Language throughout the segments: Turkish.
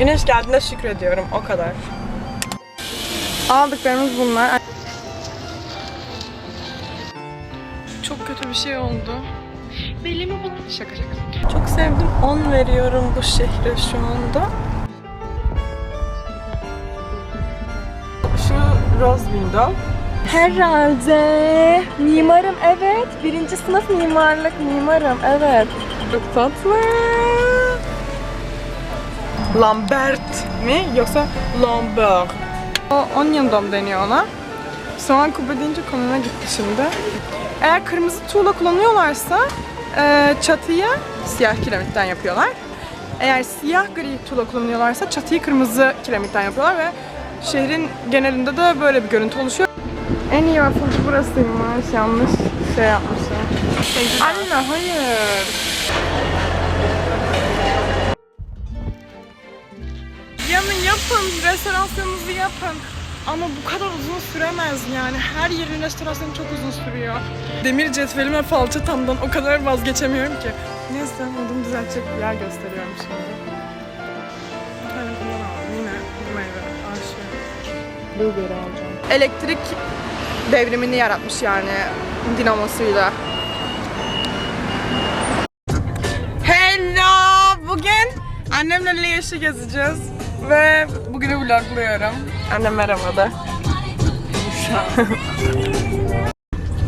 Güneş geldiğinde şükrediyorum. O kadar. Aldıklarımız bunlar. Çok kötü bir şey oldu. Belimi bulan şaka şaka. Çok sevdim. 10 veriyorum bu şehre şu anda. Şu Rose Window. Herhalde. Mimarım evet. Birinci sınıf mimarlık mimarım evet. Çok tatlı. Lambert mi yoksa Lambert? O onion dome deniyor ona. Soğan kubbe deyince konuna gitti şimdi. Eğer kırmızı tuğla kullanıyorlarsa e, çatıyı siyah kiremitten yapıyorlar. Eğer siyah gri tuğla kullanıyorlarsa çatıyı kırmızı kiremitten yapıyorlar ve şehrin genelinde de böyle bir görüntü oluşuyor. En iyi wafflecı burasıymış. Yanlış şey yapmışım. Anne hayır. Yapın, restorasyonunuzu yapın. Ama bu kadar uzun süremez yani. Her yerin restorasyonu çok uzun sürüyor. Demir cetvelim ve falçatamdan o kadar vazgeçemiyorum ki. Neyse modunu düzeltecek bir yer gösteriyorum şimdi. Aldım. Yine bu meyve. Aşağı. Blueberry alacağım. Elektrik devrimini yaratmış yani dinamosuyla. Hello! Bugün annemle Liyeş'i gezeceğiz ve bugünü vlogluyorum. Annem merhaba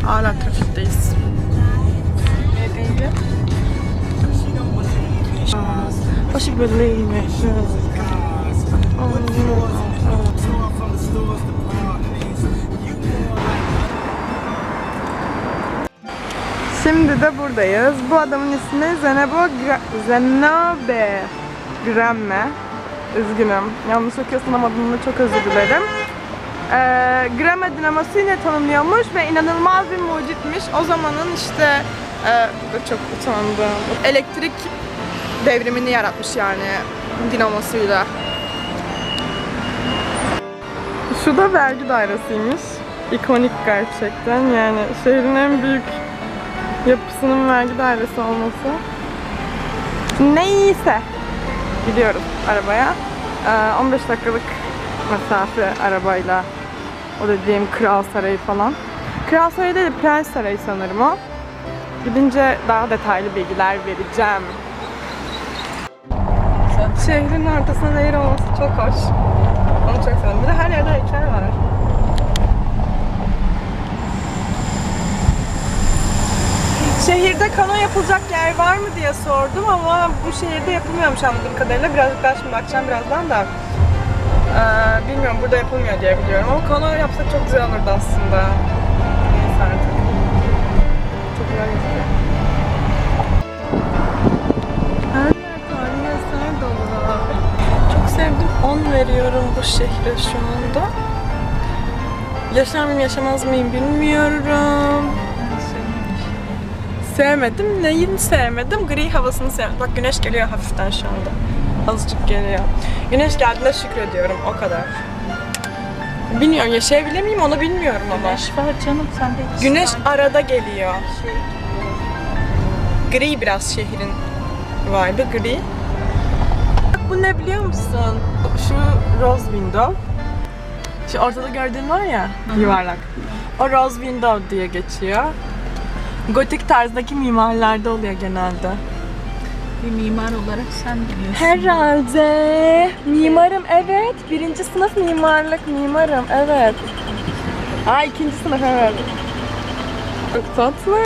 Hala trafikteyiz. Neydi? Hoş believe Şimdi de buradayız. Bu adamın ismi Zenebo Gra- Zenobe Gramme. Üzgünüm. Yanlış okuyorsam adını çok özür dilerim. Ee, Gramme dinaması yine tanımlıyormuş ve inanılmaz bir mucitmiş. O zamanın işte e, çok utandım. Elektrik devrimini yaratmış yani dinamosuyla. Şu da vergi dairesiymiş. İkonik gerçekten yani şehrin en büyük yapısının vergi dairesi olması. Neyse. Gidiyoruz arabaya. Ee, 15 dakikalık mesafe arabayla. O dediğim Kral Sarayı falan. Kral Sarayı değil de Prens Sarayı sanırım o. Gidince daha detaylı bilgiler vereceğim. Şehrin ortasında nehir olması çok hoş. Onu çok sevdim. Bir de her yerde heykel var. Şehirde kano yapılacak yer var mı diye sordum ama bu şehirde yapılmıyormuş anladığım kadarıyla. Birazcık daha şimdi bakacağım birazdan da. Ee, bilmiyorum burada yapılmıyor diye biliyorum ama kano yapsak çok güzel olurdu aslında. Neyse artık. Çok güzel gözüküyor. Her yer dolu. Çok sevdim. 10 veriyorum bu şehre şu anda. Yaşar mıyım yaşamaz mıyım bilmiyorum. Sevmedim. Neyini sevmedim? Gri havasını sevmedim. Bak güneş geliyor hafiften şu anda. Azıcık geliyor. Güneş geldiğinde şükrediyorum. O kadar. Bilmiyorum yaşayabilir miyim onu bilmiyorum ama. Güneş var canım sen de hiç Güneş var. arada geliyor. şey Gri biraz şehrin vibe'ı gri. Bak bu ne biliyor musun? Şu Rose Window. Şu ortada gördüğün var ya yuvarlak. O Rose Window diye geçiyor. Gotik tarzdaki mimarlarda oluyor genelde. bir mimar olarak sen biliyorsun. Herhalde. Mimarım evet. Birinci sınıf mimarlık mimarım evet. Aa ikinci sınıf evet. Çok tatlı.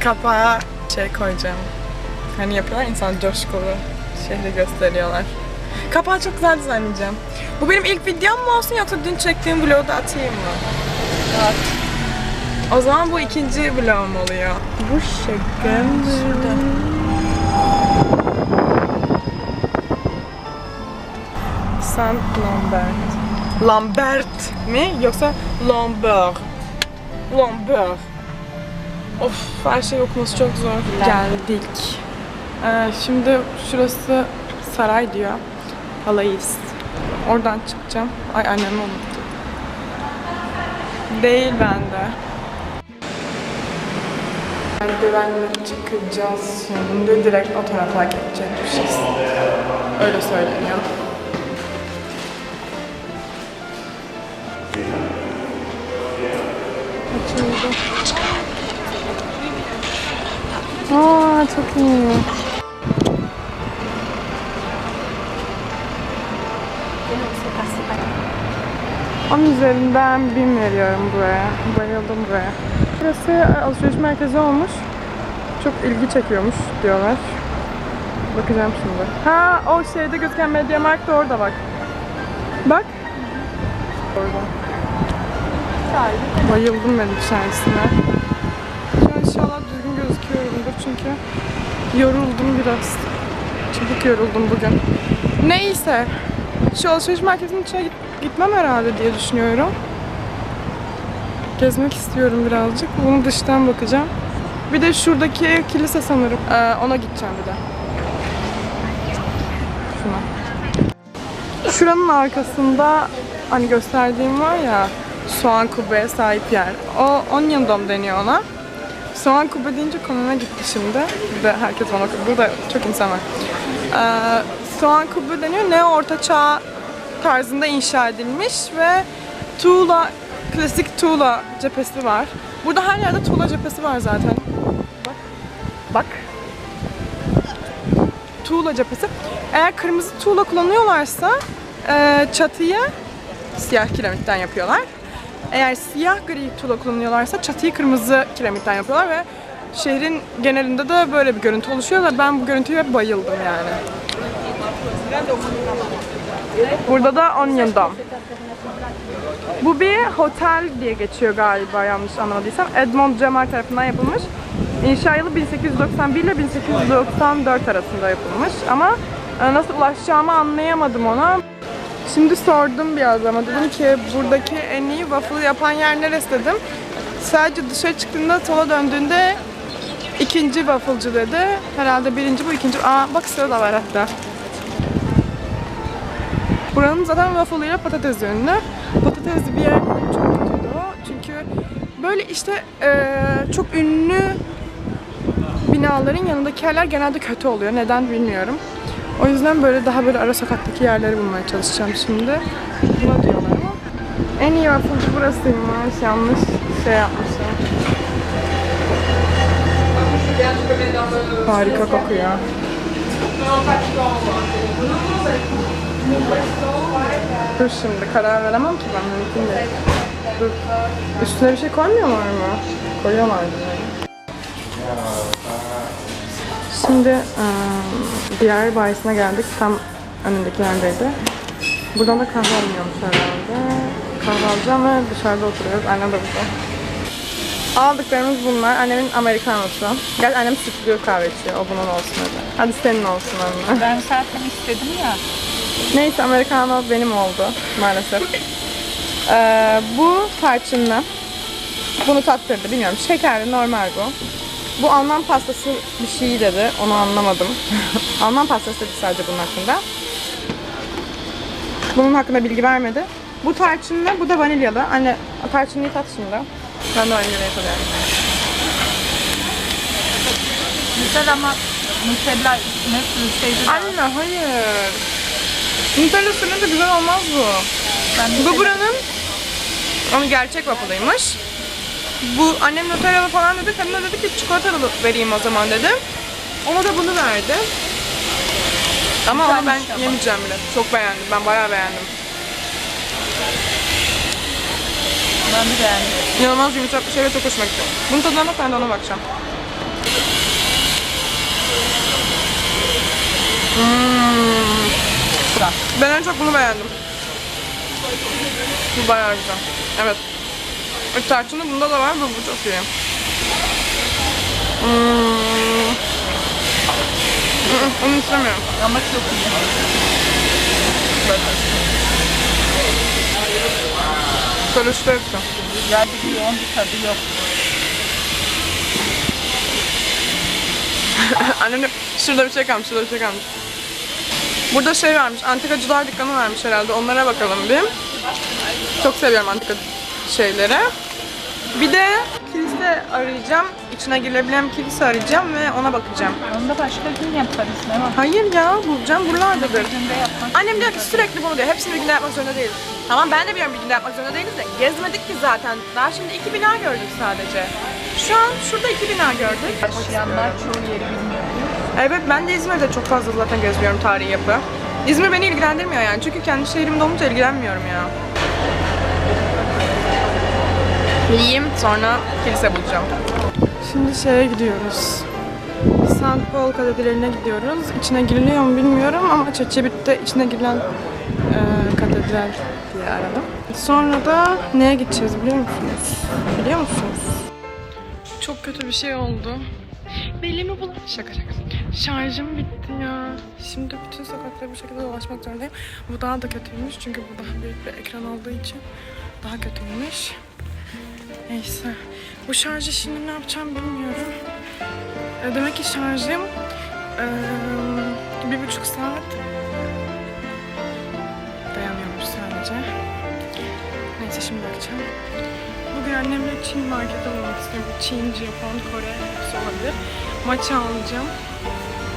Kapağa şey koyacağım. Hani yapıyorlar insan coşkulu. Şehri gösteriyorlar. Kapağı çok güzel düzenleyeceğim. Bu benim ilk videom mu olsun yoksa dün çektiğim vlogu da atayım mı? At. O zaman bu ikinci vlogum oluyor. Bu şaka mı? Saint Lambert. Lambert mi yoksa Lambert? Lambert. Of her şey okuması çok zor. Geldik. Ee, şimdi şurası saray diyor. Halayız. Oradan çıkacağım. Ay annem unuttu. Değil bende. Merdivenle çıkacağız şimdi. Direkt o tarafa geçecekmişiz. Öyle söyleniyor. Aa çok iyi. Onun üzerinden bin veriyorum buraya. Bayıldım buraya. Burası alışveriş merkezi olmuş. Çok ilgi çekiyormuş diyorlar. Bakacağım şimdi. Ha o şeyde gözüken Mediamarkt da orada bak. Bak. Orada. Bayıldım ben içerisine. Şu an inşallah düzgün gözüküyorumdur çünkü yoruldum biraz. Çabuk yoruldum bugün. Neyse. Şu alışveriş merkezinin içine git- gitmem herhalde diye düşünüyorum. Gezmek istiyorum birazcık. Bunu dıştan bakacağım. Bir de şuradaki kilise sanırım. Ee, ona gideceğim bir de. Şuna. Şuranın arkasında hani gösterdiğim var ya soğan kubbeye sahip yer. O Onion Dome deniyor ona. Soğan kubbe deyince konuma gitti şimdi. Bir de herkes bana burada çok insan var. Ee, soğan kubbe deniyor. Ne orta çağ tarzında inşa edilmiş ve tuğla, klasik tuğla cephesi var. Burada her yerde tuğla cephesi var zaten. Bak. Bak. Tuğla cephesi. Eğer kırmızı tuğla kullanıyorlarsa e, çatıyı siyah kiremitten yapıyorlar. Eğer siyah gri tuğla kullanıyorlarsa çatıyı kırmızı kiremitten yapıyorlar ve şehrin genelinde de böyle bir görüntü oluşuyor ve ben bu görüntüye hep bayıldım yani. Burada da Onion Dome. Bu bir otel diye geçiyor galiba yanlış anlamadıysam. Edmond Cemal tarafından yapılmış. İnşa yılı 1891 ile 1894 arasında yapılmış ama e, nasıl ulaşacağımı anlayamadım ona. Şimdi sordum biraz ama dedim ki buradaki en iyi waffle yapan yer neresi dedim. Sadece dışarı çıktığında sola döndüğünde ikinci wafflecı dedi. Herhalde birinci bu ikinci. Aa bak sıra da var hatta. Buranın zaten waffle ile patates ünlü. Patatesli bir yer çok kötüydü o. Çünkü böyle işte eee, çok ünlü binaların yanındaki yerler genelde kötü oluyor. Neden bilmiyorum. O yüzden böyle daha böyle ara sokaktaki yerleri bulmaya çalışacağım şimdi. Buna diyorlar ama. En iyi wafflecı burasıymış. Yanlış şey yapmışım. Harika kokuyor. Dur şimdi karar veremem ki ben mümkün değil. Dur. Üstüne bir şey koymuyorlar mı? Koyuyorlar yani. Şimdi diğer bayisine geldik. Tam önündeki yerdeydi. Buradan da kahve almıyormuş herhalde. Kahve alacağım ve dışarıda oturuyoruz. Annem de burada. Aldıklarımız bunlar. Annemin amerikanosu. Gel annem sütlü kahve içiyor. O bunun olsun dedi. Hadi senin olsun anne. Ben zaten istedim ya. Neyse americano benim oldu maalesef. Ee, bu tarçınlı. Bunu tattırdı bilmiyorum. Şekerli normal bu. Bu Alman pastası bir şey dedi. Onu anlamadım. Alman pastası dedi sadece bunun hakkında. Bunun hakkında bilgi vermedi. Bu tarçınlı, bu da vanilyalı. Anne tarçınlıyı tat şimdi. Ben de vanilyayı tadıyorum. Güzel ama sürseydi daha. Anne hayır. Nutella sürünce güzel olmaz bu. Ben Bu Nutella- buranın onun gerçek waffle'ıymış. Bu annem Nutellalı falan dedi. Kadın da dedi ki çikolatalı vereyim o zaman dedi. Ona da bunu verdi. Ama onu ben ama. yemeyeceğim bile. Çok beğendim. Ben bayağı beğendim. Ben de beğendim. İnanılmaz yumuşak bir şey ve çok hoşuma gitti. Bunun tadına bak ben de ona bakacağım. Hmm. Ben en çok bunu beğendim. Bu bayağı güzel. Evet. Tarçını bunda da var ve bu çok iyi. Hmm. Mm, Onu istemiyorum. Ama çok iyi. Karıştı hepsi. Güzel bir yoğun bir tadı yok. Annem şurada bir şey kalmış, şurada bir şey kalmış. Burada şey varmış, antikacılar dükkanı varmış herhalde. Onlara bakalım bir. Çok seviyorum antika şeyleri. Bir de kilise arayacağım. içine girilebilen bir kilise arayacağım ve ona bakacağım. Onu da başka gün yaparız. Ne var? Hayır ya bulacağım buralardadır. Annem diyor ki sürekli bunu diyor. Hepsini bir günde yapmak zorunda değiliz. Tamam ben de biliyorum bir günde yapmak zorunda değiliz de gezmedik ki zaten. Daha şimdi iki bina gördük sadece. Şu an şurada iki bina gördük. Yaşayanlar çoğu yeri bilmiyor. Evet ben de İzmir'de çok fazla zaten gezmiyorum tarihi yapı. İzmir beni ilgilendirmiyor yani çünkü kendi şehrimde olunca ilgilenmiyorum ya. Yiyeyim sonra kilise bulacağım. Şimdi şeye gidiyoruz. St. Paul Katedrali'ne gidiyoruz. İçine giriliyor mu bilmiyorum ama Çeçebit'te içine girilen e, katedral diye aradım. Sonra da neye gideceğiz biliyor musunuz? Biliyor musunuz? Çok kötü bir şey oldu. Belimi bulan şaka şaka. Şarjım bitti ya. Şimdi bütün sokakları bu şekilde dolaşmak zorundayım. Bu daha da kötüymüş çünkü bu daha büyük bir ekran olduğu için daha kötüymüş. Neyse. Bu şarjı şimdi ne yapacağım bilmiyorum. E, demek ki şarjım e, bir buçuk saat dayanıyormuş sadece. Neyse şimdi bakacağım. Bugün annemle Çin markete olmak istiyorum. Çin, Japon, Kore hepsi olabilir. Maça alacağım.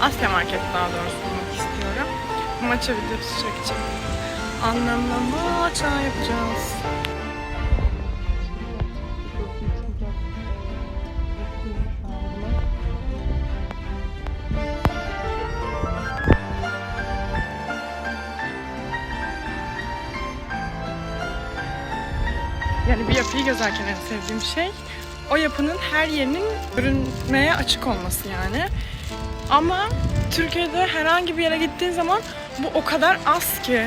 Asya market daha doğrusu bulmak istiyorum. Maça videosu çekeceğim. Annemle maça yapacağız. Yani bir yapıyı gezerken en sevdiğim şey o yapının her yerinin görünmeye açık olması yani. Ama Türkiye'de herhangi bir yere gittiğin zaman bu o kadar az ki.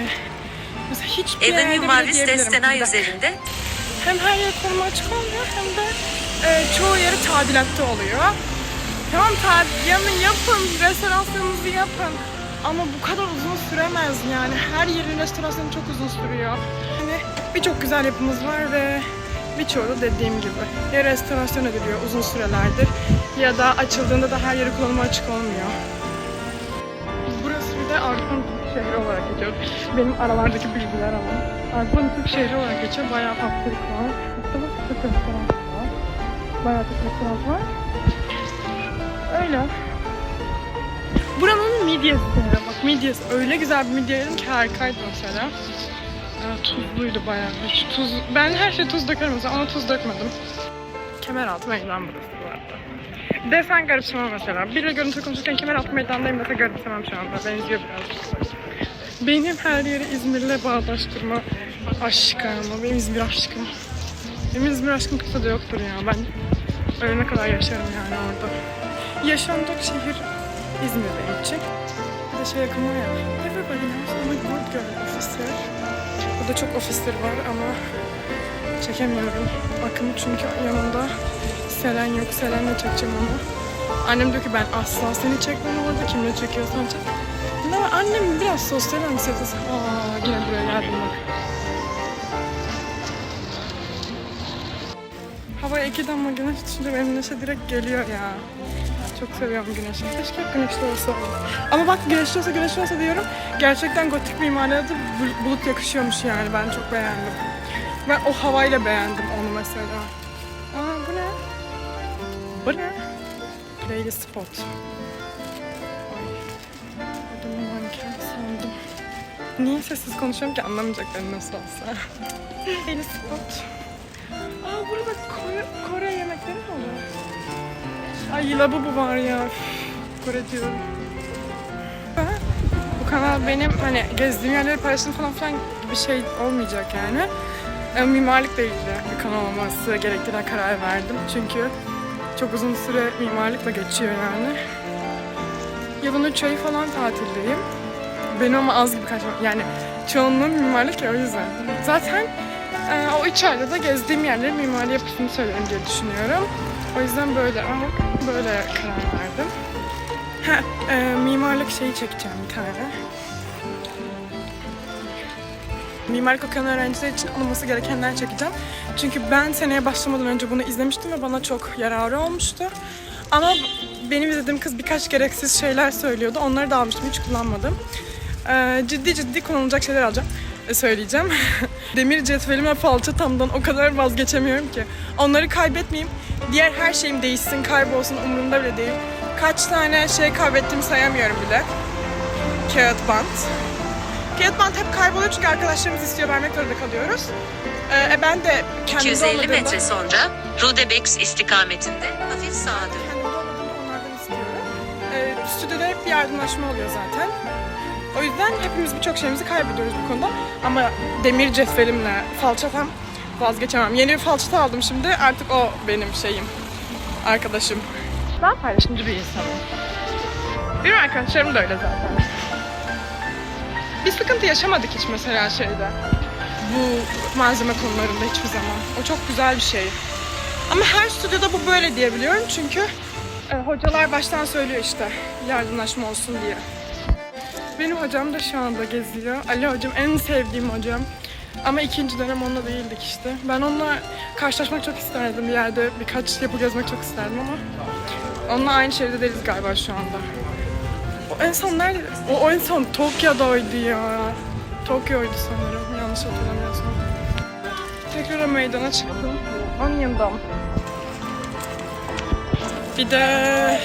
Mesela hiçbir yerde bile Mavis diyebilirim. Üzerinde Hem her yer koruma açık olmuyor hem de e, çoğu yeri tadilatta oluyor. Tamam tadilatını yapın, restorasyonunuzu yapın. Ama bu kadar uzun süremez yani. Her yerin restorasyonu çok uzun sürüyor. Hani birçok güzel yapımız var ve birçoğu dediğim gibi ya restorasyon ediliyor uzun sürelerdir ya da açıldığında da her yeri kullanıma açık olmuyor. Burası bir de Avrupa'nın Türk şehri olarak geçiyor. Benim aralardaki bilgiler ama. Avrupa'nın Türk şehri olarak geçiyor. Bayağı haftalık var. Haftalık Türk restoran var. Bayağı Türk restoran var. Öyle. Buranın midyesi. Bak midyesi. Öyle güzel bir midye yedim ki harikaydı mesela. Tuzluydu bayağı. Hiç tuz... Ben her şeye tuz dökerim mesela ama tuz dökmedim. Kemeraltı meydan burası bu arada. Desen garipsemem mesela. Biriyle görüntü konuşurken kemeraltı meydandayım dese garipsemem şu anda. Benziyor birazcık. Benim her yeri İzmir'le bağdaştırma aşkım. Benim İzmir aşkım. Benim İzmir aşkım kimse de yoktur ya. Ben ölene kadar yaşarım yani orada. Yaşanacak şehir İzmir benim için. Bir de şey yakın var ya. Everybody knows I'm a good girl officer. Burada çok officer var ama çekemiyorum. Akın çünkü yanımda Selen yok. Selen'le çekeceğim onu. Annem diyor ki ben asla seni çekmem orada. Kimle çekiyorsan çek. Ama annem biraz sosyal anksiyetesi. Aa yine buraya geldim bak. Havaya iki damla güneş tutunca benim neşe direkt geliyor ya. Çok seviyorum güneşi. Keşke güneşli olsa. Ama bak güneşli olsa güneşli olsa diyorum. Gerçekten gotik mimaride de bul- bulut yakışıyormuş yani. Ben çok beğendim. Ben o havayla beğendim onu mesela. Aa bu ne? Bu ne? Daily Spot. Adamı manken sandım. Niye sessiz konuşuyorum ki anlamayacaklar nasıl olsa. Daily Spot. Aa burada Kore, Kore yemekleri mi olur? Ay labubu var ya. Kore diyorum. Bu kanal benim hani gezdiğim yerleri paylaştığım falan filan bir şey olmayacak yani. E, mimarlıkla ilgili bir kanal olması gerektiğine karar verdim. Çünkü çok uzun süre mimarlıkla geçiyor yani. Yılın üç ayı falan tatildeyim. Benim ama az gibi kaçmak. Yani çoğunluğum mimarlık ya o yüzden. Zaten e, o üç ayda da gezdiğim yerlerin mimari yapısını söylerim diye düşünüyorum. O yüzden böyle ama böyle karar verdim. Ha, e, mimarlık şeyi çekeceğim bir tane. Mimarlık okuyan öğrenciler için olması gerekenler çekeceğim. Çünkü ben seneye başlamadan önce bunu izlemiştim ve bana çok yararı olmuştu. Ama benim izlediğim kız birkaç gereksiz şeyler söylüyordu. Onları da almıştım, hiç kullanmadım. Ee, ciddi ciddi kullanılacak şeyler alacağım, e, söyleyeceğim. Demir cetvelim ve falçatamdan o kadar vazgeçemiyorum ki. Onları kaybetmeyeyim. Diğer her şeyim değişsin, kaybolsun umurumda bile değil. Kaç tane şey kaybettiğimi sayamıyorum bile. Kağıt bant. Kağıt bant hep kayboluyor çünkü arkadaşlarımız istiyor vermek zorunda kalıyoruz. Ee, e, ben de kendimde 250 olmadığında- metre sonra Rudebex istikametinde hafif sağa dön. kendimde olmadığında onlardan istiyorum. Ee, stüdyoda hep bir yardımlaşma oluyor zaten. O yüzden hepimiz birçok şeyimizi kaybediyoruz bu konuda. Ama demir cetvelimle falçatam vazgeçemem. Yeni bir falçata aldım şimdi. Artık o benim şeyim. Arkadaşım. Ben paylaşımcı bir insanım. Benim arkadaşlarım da öyle zaten. Bir sıkıntı yaşamadık hiç mesela şeyde. Bu malzeme konularında hiçbir zaman. O çok güzel bir şey. Ama her stüdyoda bu böyle diyebiliyorum çünkü e, hocalar baştan söylüyor işte yardımlaşma olsun diye. Benim hocam da şu anda geziyor. Ali hocam en sevdiğim hocam. Ama ikinci dönem onunla değildik işte. Ben onunla karşılaşmak çok isterdim bir yerde. Birkaç yapı gezmek çok isterdim ama onunla aynı şehirde değiliz galiba şu anda. O en son nerede? O, o en son Tokyo'daydı ya. Tokyo'ydu sanırım yanlış hatırlamıyorsam. Tekrar meydana çıktım. Onion Bir de.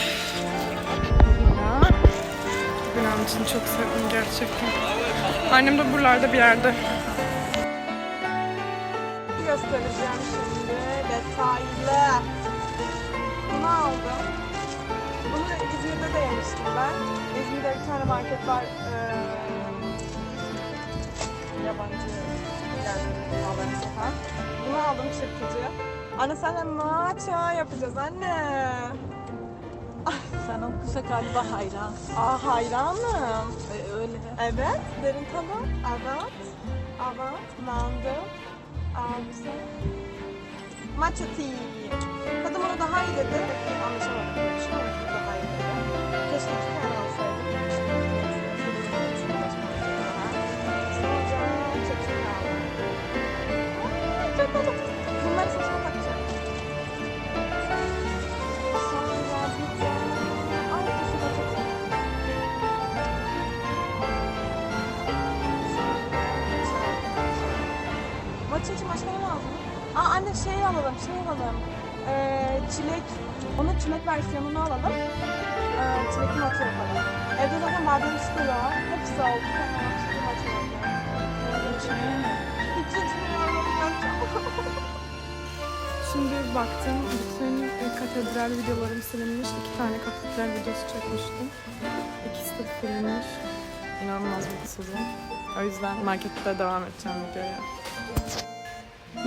Binam için çok sevdim gerçekten. Annem de buralarda bir yerde. Göstereceğim şimdi detaylı. Bunu aldım. Bunu İzmir'de de yemiştim ben. İzmir'de bir tane market var. Ee, yabancı mallarını satan. Bunu aldım çırpıcı. Anne senle maça yapacağız anne. Sen o kısa galiba hayran. Aa hayranım. E, öyle. Evet, derin tadı. Evet. Evet, nandı. Güzel. Matcha tea. Tadı bana daha iyi dedi. Anlaşamadık bir şey ama tadı daha iyi dedi. Keşke tane alsaydım. Sonra çekim aldım. Aa, Çok. Bunları saçma takacağım. İçin başka ne lazım? Aa anne şey alalım, şey alalım. Ee, çilek, onun çilek versiyonunu alalım. Ee, çilekli maç yapalım. Evde zaten badem istiyor. Hepsi oldu. Tamam. Hiç içmiyorum. Şimdi baktım, bütün e, katedral videolarım silinmiş. İki tane katedral videosu çekmiştim. İkisi de silinmiş. İnanılmaz mutsuzum. O yüzden markette devam edeceğim videoya.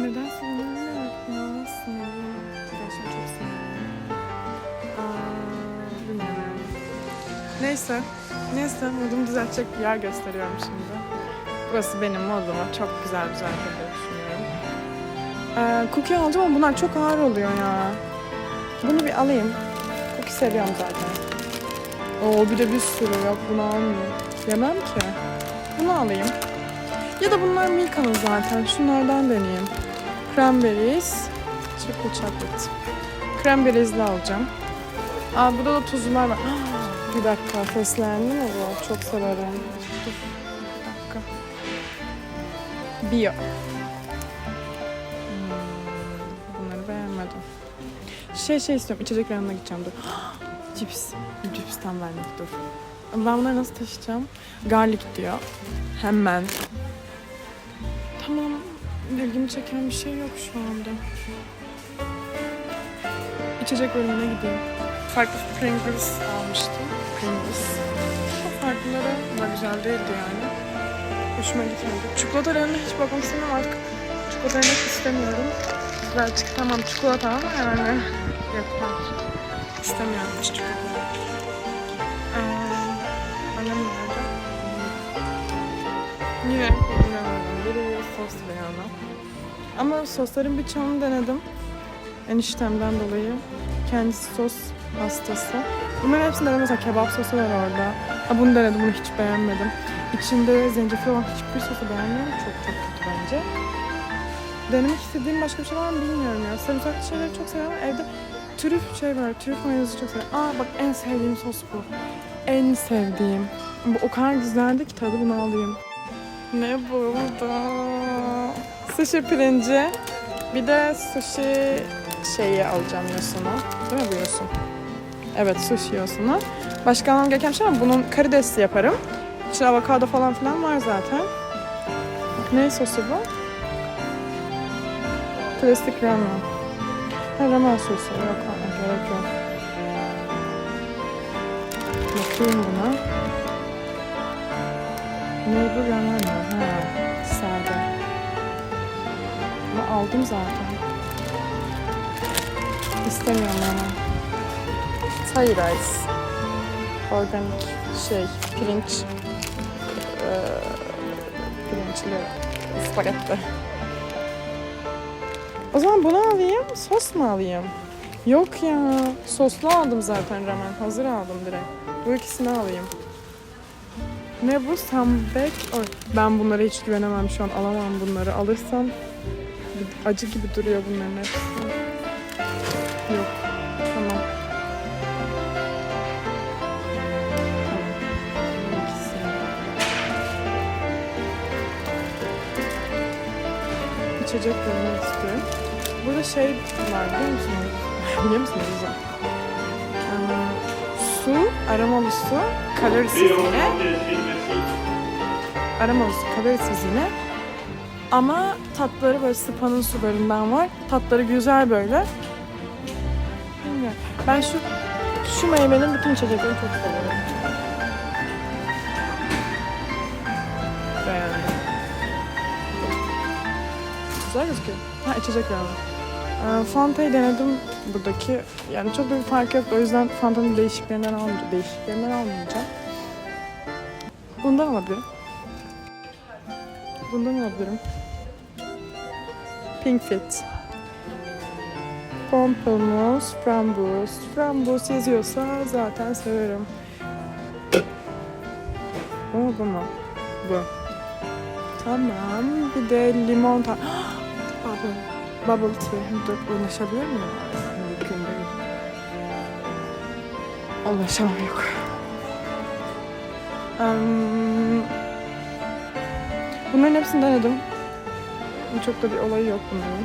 Neden sinirliyim? Ya sinirliyim. Gerçekten çok sinirliyim. Aa, bilmiyorum. Neyse. Neyse modumu düzeltecek bir yer gösteriyorum şimdi. Burası benim moduma çok güzel güzel diye düşünüyorum. Ee, cookie alacağım ama bunlar çok ağır oluyor ya. Bunu bir alayım. Cookie seviyorum zaten. Oo bir de bir sürü yok bunu almayayım. Yemem ki. Bunu alayım. Ya da bunlar Milka'nın zaten. Şunlardan deneyeyim. Cranberries. Triple chocolate. Cranberries'li alacağım. Aa burada da tuzlular var. bir dakika fesleğenli mi bu? Çok severim. Bir dakika. Bio. Hmm, bunları beğenmedim. Şey şey istiyorum. İçecek reyonuna gideceğim dur. Cips. Cipsten vermek dur. Ben bunları nasıl taşıyacağım? Garlic diyor. Hemen. Tamam. İlgimi çeken bir şey yok şu anda. İçecek bölümüne gideyim. Farklı Pringles almıştım. Pringles. Çok farklıları da güzel değildi yani. Hoşuma gitmedi. Çikolata reyonuna hiç bakmak istemiyorum artık. Çikolata yemek istemiyorum. Birazcık tamam çikolata ama yani yeter. İstemiyorum hiç çikolata. Ee, annem nerede? Yine. Sos reyonu. Ama sosların birçoğunu denedim. Eniştemden dolayı. Kendisi sos hastası. Bunların hepsini denedim. Mesela kebap sosu var orada. Ha, bunu denedim. Bunu hiç beğenmedim. İçinde zencefil olan hiçbir sosu beğenmiyorum. Çok çok kötü bence. Denemek istediğim başka bir şey var mı bilmiyorum ya. Sarımsaklı şeyleri çok seviyorum. Evde trüf şey var. Trüf mayonezi çok seviyorum. Aa bak en sevdiğim sos bu. En sevdiğim. Bu o kadar güzeldi ki tadı bunu alayım. Ne burada? Sushi pirinci. Bir de sushi şeyi alacağım yosunu. Değil mi bu yosun? Evet sushi yosunu. Başka almam gereken bir şey ama bunun karidesli yaparım. İçinde avokado falan filan var zaten. Ne sosu bu? Klasik ramen. Ha ramen sosu. Yok ha, gerek yok. Bakayım buna. Ne bu ramen mi? Ha, aldım zaten. İstemiyorum ramen. Thai rice. Organik şey, pirinç. Ee, pirinçli spagetti. O zaman bunu alayım, sos mu alayım? Yok ya, soslu aldım zaten ramen. Hazır aldım direkt. Bu ikisini alayım. Ne bu? Sambek. Ben bunlara hiç güvenemem şu an. Alamam bunları. Alırsam acı gibi duruyor bunların hepsi. Yok. Tamam. İçecek görmek istiyorum. Burada şey var biliyor musunuz? biliyor musunuz Rıza? Ee, su, aromalı su, kalorisiz yine. Aromalı su, kalorisiz yine. Ama tatları böyle Spa'nın sularından var. Tatları güzel böyle. Bilmiyorum. Ben şu şu meyvenin bütün içeceklerini çok seviyorum. Beğendim. Güzel gözüküyor. Ha içecek yani. Ee, Fanta'yı denedim buradaki. Yani çok bir fark yok. O yüzden Fanta'nın değişiklerinden almayacağım. Değişiklerinden almayacağım. Bundan alabilirim. Bundan alabilirim. Pink Fit. Pompelmos, frambus. Frambus yazıyorsa zaten severim. O bu mu? Bu. Tamam. Bir de limon ta... Bubble. Bubble tea. Dur ulaşabilir miyim? Mümkün değil. Ulaşamam yok. Em, bunların hepsini denedim. Çok da bir olayı yok bunların.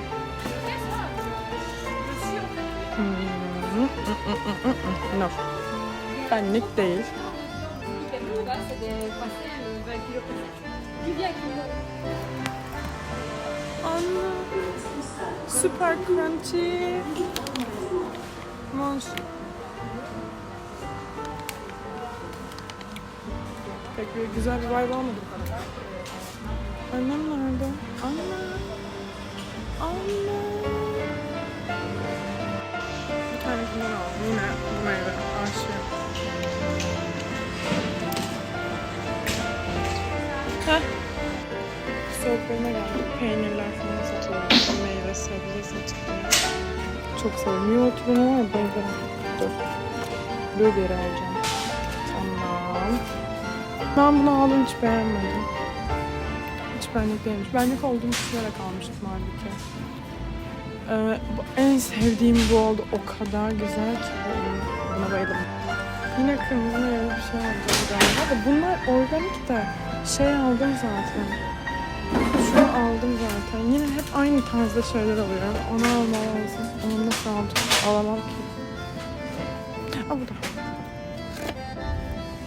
Hmm, No. Benlik değil. Anne. Süper crunchy. Monş. Pek bir güzel bir vibe olmadı. Annem nerede? Anne. Heh. Soğuklarına geldik. Peynirler falan satılıyor. Meyve, sebze satılıyor. Çok seviyorum. Yoğurt ürünü var. Bayılırım. Dur. Blueberry alacağım. Tamam. Ben bunu aldım hiç beğenmedim. Hiç benlik değilmiş. Benlik olduğunu düşünerek almıştım halbuki. Ee, en sevdiğim bu oldu. O kadar güzel ki. bu. Buna bayıldım. Yine kırmızı meyveli bir şey aldım galiba bunlar organik de şey aldım zaten. Şunu aldım zaten. Yine hep aynı tarzda şeyler alıyorum. Onu almam lazım. Onu nasıl aldım? Alamam ki. Aa bu da.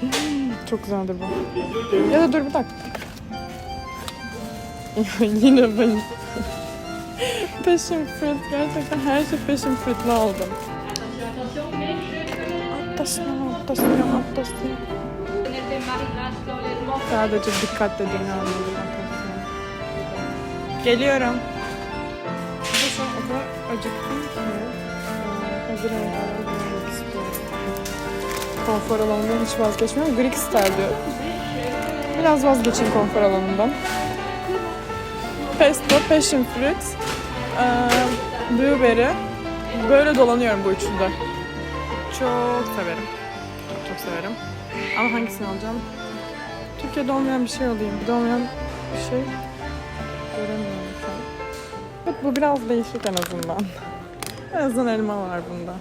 Hmm, Çok güzeldir bu. Ya da dur bir dakika. Yine ben. Passion fruit. Gerçekten her şey passion fruit'lu aldım. Atlasın, atlasın, atlasın. Sadece dikkat dediğini anladım. atlasın. Geliyorum. Bir de şu an o kadar acıktım ki. Hazır. Konfor alanından hiç vazgeçmiyorum. Greek style diyor. Biraz vazgeçin konfor alanından. Pesto, passion fruit, blueberry. Böyle dolanıyorum bu üçünde. Çok severim. Çok çok severim. Ama hangisini alacağım? Türkiye'de olmayan bir şey alayım. Bir de olmayan bir şey göremiyorum şu an. Bak bu biraz değişik en azından. En azından elma var bunda.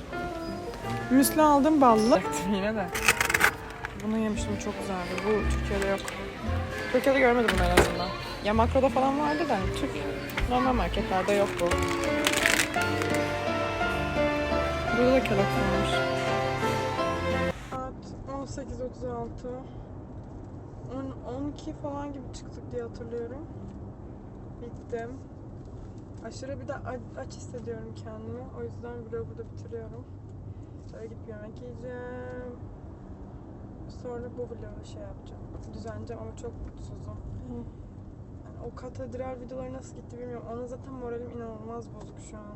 Müsli aldım ballı. Yine de. Bunu yemiştim çok güzeldi. Bu Türkiye'de yok. Türkiye'de görmedim bunu en azından. Ya makroda falan vardı da Türk normal marketlerde yok bu. Burada da kelak varmış. Saat 18.36. 10, 12 falan gibi çıktık diye hatırlıyorum. Bittim. Aşırı bir de aç hissediyorum kendimi. O yüzden vlogu burada bitiriyorum. Sonra gidip yemek yiyeceğim. Sonra bu vlogu şey yapacağım. Düzenleyeceğim ama çok mutsuzum. Yani o katedral videoları nasıl gitti bilmiyorum. Ona zaten moralim inanılmaz bozuk şu an.